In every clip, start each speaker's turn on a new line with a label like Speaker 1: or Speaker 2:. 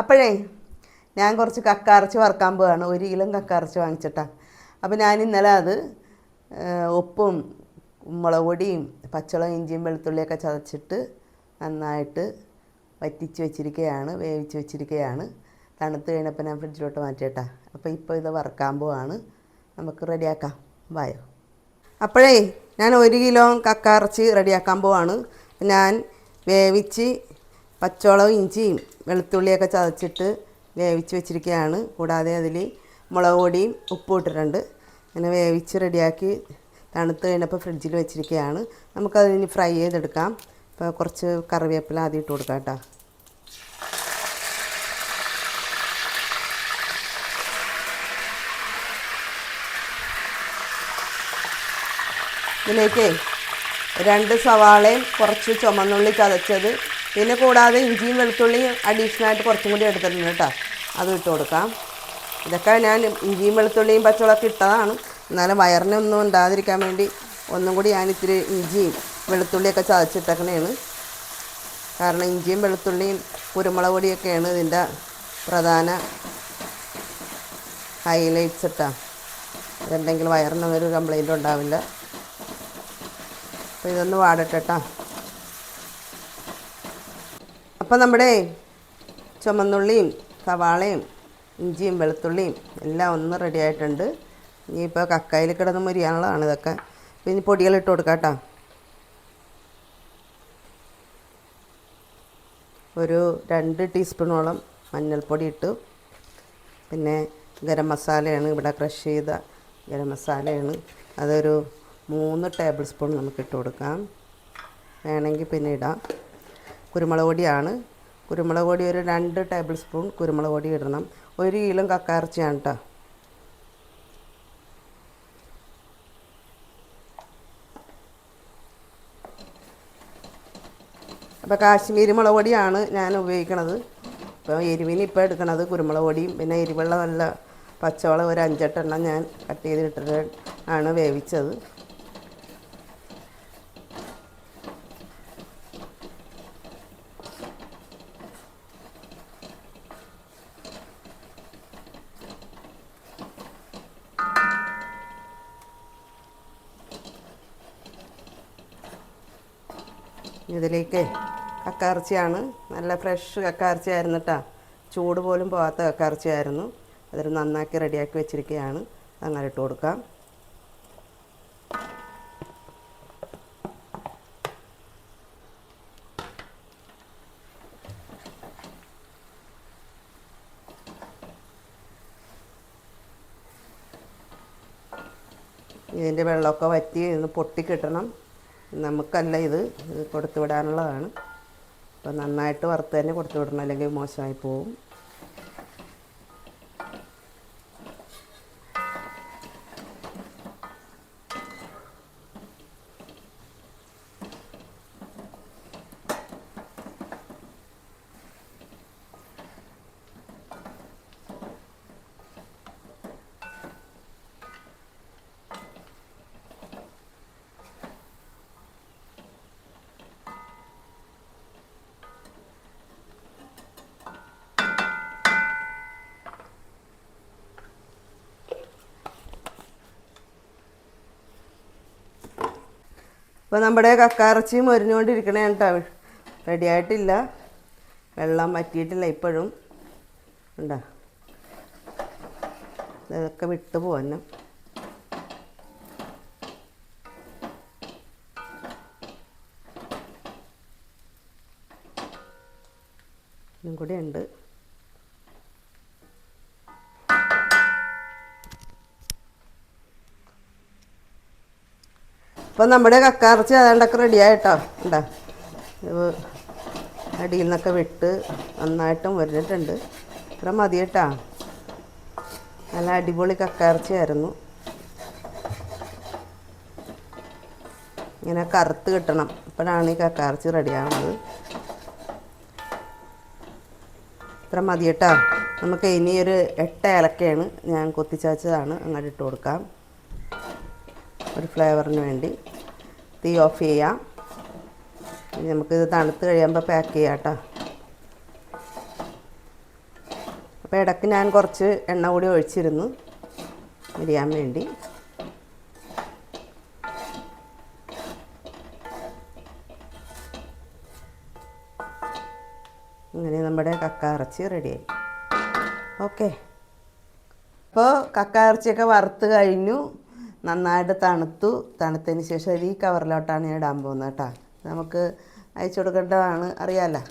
Speaker 1: അപ്പോഴേ ഞാൻ കുറച്ച് കക്കാറച്ചി വറുക്കാൻ പോവാണ്. ഒരു കിലോ കക്കാറച്ചി വാങ്ങിച്ചിട്ടാ. അപ്പോൾ ഞാൻ ഇന്നലെ അത് ഉപ്പും മുളക് പൊടിയും പച്ചമുളകും ഇഞ്ചിയും വെളുത്തുള്ളിയൊക്കെ ചതച്ചിട്ട് നന്നായിട്ട് വറ്റിച്ച് വെച്ചിരിക്കുകയാണ് വേവിച്ച് വെച്ചിരിക്കുകയാണ് തണുത്ത് കഴിഞ്ഞപ്പോൾ ഞാൻ ഫ്രിഡ്ജിലോട്ട് മാറ്റിയിട്ടാ. അപ്പോൾ ഇപ്പോൾ ഇത് വറുക്കാൻ പോവാണ്. നമുക്ക് റെഡിയാക്കാം. വായോ. അപ്പോഴേ ഞാൻ ഒരു കിലോ കക്കാറച്ചി റെഡിയാക്കാൻ പോവാണ്. ഞാൻ വേവിച്ച് പച്ചോളവും ഇഞ്ചിയും വെളുത്തുള്ളിയൊക്കെ ചതച്ചിട്ട് വേവിച്ച് വെച്ചിരിക്കുകയാണ്. കൂടാതെ അതിൽ മുളക് പൊടിയും ഉപ്പും ഇട്ടിട്ടുണ്ട്. അങ്ങനെ വേവിച്ച് റെഡിയാക്കി തണുത്ത് കഴിഞ്ഞപ്പോൾ ഫ്രിഡ്ജിൽ വെച്ചിരിക്കുകയാണ്. നമുക്കതിന് ഫ്രൈ ചെയ്തെടുക്കാം. ഇപ്പോൾ കുറച്ച് കറിവേപ്പില ആദ്യം ഇട്ട് കൊടുക്കാം കേട്ടോ. ഇതിലേക്ക് രണ്ട് സവാളയും കുറച്ച് ചുമന്നുള്ളി ചതച്ചത് പിന്നെ കൂടാതെ ഇഞ്ചിയും വെളുത്തുള്ളിയും അഡീഷണൽ ആയിട്ട് കുറച്ചും കൂടി എടുത്തിട്ടുണ്ട് കേട്ടോ. അതും ഇട്ട് കൊടുക്കാം. ഇതൊക്കെ ഞാൻ ഇഞ്ചിയും വെളുത്തുള്ളിയും പച്ചമുളകൊക്കെ ഇട്ടതാണ്. എന്നാലും വയറിനൊന്നും ഉണ്ടാതിരിക്കാൻ വേണ്ടി ഒന്നും കൂടി ഞാൻ ഇത്തിരി ഇഞ്ചിയും വെളുത്തുള്ളിയൊക്കെ ചതച്ചിട്ടേക്കണേണ്. കാരണം ഇഞ്ചിയും വെളുത്തുള്ളിയും കുരുമുളക് പൊടിയൊക്കെയാണ് ഇതിന്റെ പ്രധാന ഹൈലൈറ്റ്സ് ഇട്ടാ ഇതുണ്ടെങ്കിൽ വയറിനൊന്നും ഒരു കംപ്ലൈന്റ് ഉണ്ടാവില്ല. അപ്പോൾ ഇതൊന്ന് വാടട്ടെ കേട്ടോ അപ്പോൾ നമ്മുടെ ചുമന്നുള്ളിയും സവാളയും ഇഞ്ചിയും വെളുത്തുള്ളിയും എല്ലാം ഒന്ന് റെഡി ആയിട്ടുണ്ട്. ഇനിയിപ്പോൾ കക്കായിൽ കിടന്ന് മുരിയാനുള്ളതാണ് ഇതൊക്കെ. പിന്നെ പൊടികളിട്ട് കൊടുക്കാം കേട്ടോ. ഒരു രണ്ട് ടീസ്പൂണോളം മഞ്ഞൾപ്പൊടി ഇട്ട്. പിന്നെ ഗരം മസാലയാണ് ഇവിടെ ക്രഷ് ചെയ്ത ഗരം മസാലയാണ്. അതൊരു മൂന്ന് ടേബിൾ സ്പൂൺ നമുക്ക് ഇട്ട് കൊടുക്കാം. വേണമെങ്കിൽ പിന്നെ ഇടാം. കുരുമുളക് പൊടിയാണ്. കുരുമുളക് പൊടി ഒരു രണ്ട് ടേബിൾ സ്പൂൺ കുരുമുളക് പൊടി ഇടണം. ഒരു കിലോ കക്കയിറച്ചിയാണ് കേട്ടോ അപ്പോൾ കാശ്മീരി മുളക് പൊടിയാണ് ഞാൻ ഉപയോഗിക്കണത്. ഇപ്പോൾ എരിവിന് ഇപ്പോൾ എടുക്കണത് കുരുമുളക് പൊടിയും പിന്നെ എരിവുള്ള നല്ല പച്ചവളം ഒരു അഞ്ചെട്ടെണ്ണം ഞാൻ കട്ട് ചെയ്തിട്ടിട്ട് ആണ് വേവിച്ചത്. ഇതിലേക്ക് കക്കാർച്ചിയാണ് നല്ല ഫ്രഷ് കക്കാർച്ചിയായിരുന്നു കേട്ടോ ചൂട് പോലും പോകാത്ത കക്കാർച്ചിയായിരുന്നു അതൊരു നന്നാക്കി റെഡിയാക്കി വെച്ചിരിക്കുകയാണ് അങ്ങനെ ഇട്ട് കൊടുക്കാം. ഇതിന്റെ വെള്ളമൊക്കെ വറ്റി ഇന്ന് പൊട്ടി കിട്ടണം നമുക്കല്ല ഇത് കൊടുത്തു വിടാനുള്ളതാണ് അപ്പോൾ നന്നായിട്ട് വറുത്ത് തന്നെ കൊടുത്തു വിടണം അല്ലെങ്കിൽ മോശമായി പോവും. ഇപ്പോൾ നമ്മുടെ കക്കാറച്ചി മൊരിഞ്ഞുകൊണ്ടിരിക്കണേ കേട്ടോ. റെഡി ആയിട്ടില്ല. വെള്ളം വറ്റിയിട്ടില്ല ഇപ്പോഴും. ഉണ്ടോ? ഇതൊക്കെ വിട്ട് പോന്നെ. ഇതും കൂടി ഉണ്ട്. അപ്പോൾ നമ്മുടെ കക്കാറച്ചി അതാണ്ടൊക്കെ റെഡി ആയിട്ടോ? ഉണ്ടാ അടിയിൽ നിന്നൊക്കെ വിട്ട് നന്നായിട്ടും വരുന്നിട്ടുണ്ട് ഇത്ര മതി കേട്ടോ. നല്ല അടിപൊളി കക്കാറച്ചിയായിരുന്നു ഇങ്ങനെ കറുത്ത് കിട്ടണം. അപ്പോഴാണ് ഈ കക്കാറച്ചി റെഡിയാവുന്നത് ഇത്ര മതി കേട്ടോ. നമുക്ക് ഇനിയൊരു എട്ട് ഏലക്കയാണ് ഞാൻ കൊത്തിച്ചാച്ചതാണ്. അങ്ങോട്ട് ഇട്ട് കൊടുക്കാം. ഒരു ഫ്ലേവറിന് വേണ്ടി തീ ഓഫ് ചെയ്യാം. ഇനി നമുക്കിത് തണുത്ത് കഴിയുമ്പോൾ പാക്ക് ചെയ്യാം കേട്ടോ അപ്പോൾ ഇടയ്ക്ക് ഞാൻ കുറച്ച് എണ്ണ കൂടി ഒഴിച്ചിരുന്നു അരിയാൻ വേണ്ടി. അങ്ങനെ നമ്മുടെ കക്ക ഇറച്ചി റെഡിയായി ഓക്കെ അപ്പോൾ കക്ക ഇറച്ചിയൊക്കെ വറുത്ത് കഴിഞ്ഞു. നന്നായിട്ട് തണുത്തു. തണുത്തതിന് ശേഷം ഈ കവറിലോട്ടാണ് ഞാൻ ഇടാൻ പോകുന്നത് കേട്ടോ. നമുക്ക് അയച്ചു കൊടുക്കേണ്ടതാണ് അറിയാമല്ലോ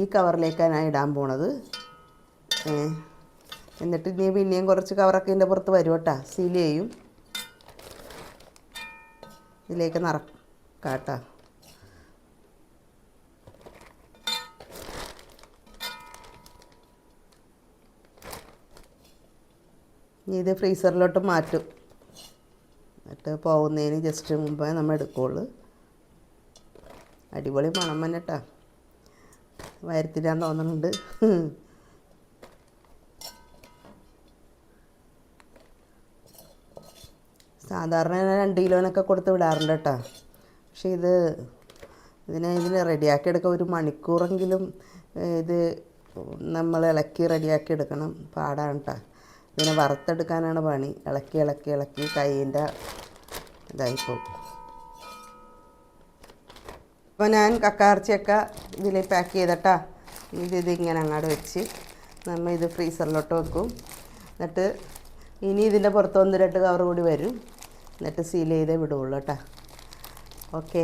Speaker 1: ഈ കവറിലേക്കാണ് ഞാൻ ഇടാൻ പോണത്. എന്നിട്ട് ഇനി പിന്നെയും കുറച്ച് കവറൊക്കെ ഇതിന്റെ പുറത്ത് വരും കേട്ടോ. സീൽ ചെയ്യും. ഇതിലേക്ക് നിറക്കാട്ടോ ഇനി ഇത് ഫ്രീസറിലോട്ട് മാറ്റും. എന്നിട്ട് പോകുന്നതിന് ജസ്റ്റ് മുമ്പേ നമ്മൾ എടുക്കുകയുള്ളൂ അടിപൊളി മണം തന്നെ കേട്ടോ വയരത്തിലാൻ തോന്നുന്നുണ്ട് സാധാരണ രണ്ട് കിലോനൊക്കെ കൊടുത്ത് വിടാറുണ്ട് കേട്ടോ പക്ഷേ ഇത് ഇതിനെ ഇതിനെ റെഡിയാക്കി എടുക്കാൻ ഒരു മണിക്കൂറെങ്കിലും ഇത് നമ്മൾ ഇളക്കി റെഡിയാക്കി എടുക്കണം. പാടാണ് കേട്ടോ ഇതിനെ വറുത്തെടുക്കാനാണ് പണി. ഇളക്കി ഇളക്കി ഇളക്കി കൈയിന്റെ ഇതായിപ്പോവും. അപ്പോൾ ഞാൻ കക്കാർച്ചിയൊക്കെ ഇതിൽ പാക്ക് ചെയ്തിട്ടാ ഇത് ഇതിങ്ങനെ അങ്ങോട്ട് വെച്ച് നമ്മൾ ഇത് ഫ്രീസറിലോട്ട് വെക്കും. എന്നിട്ട് ഇനി ഇതിന്റെ പുറത്ത് ഒന്ന് രണ്ട് കവർ കൂടി വരും. എന്നിട്ട് സീൽ ചെയ്തേ വിടുള്ളൂ കേട്ടോ. ഓക്കെ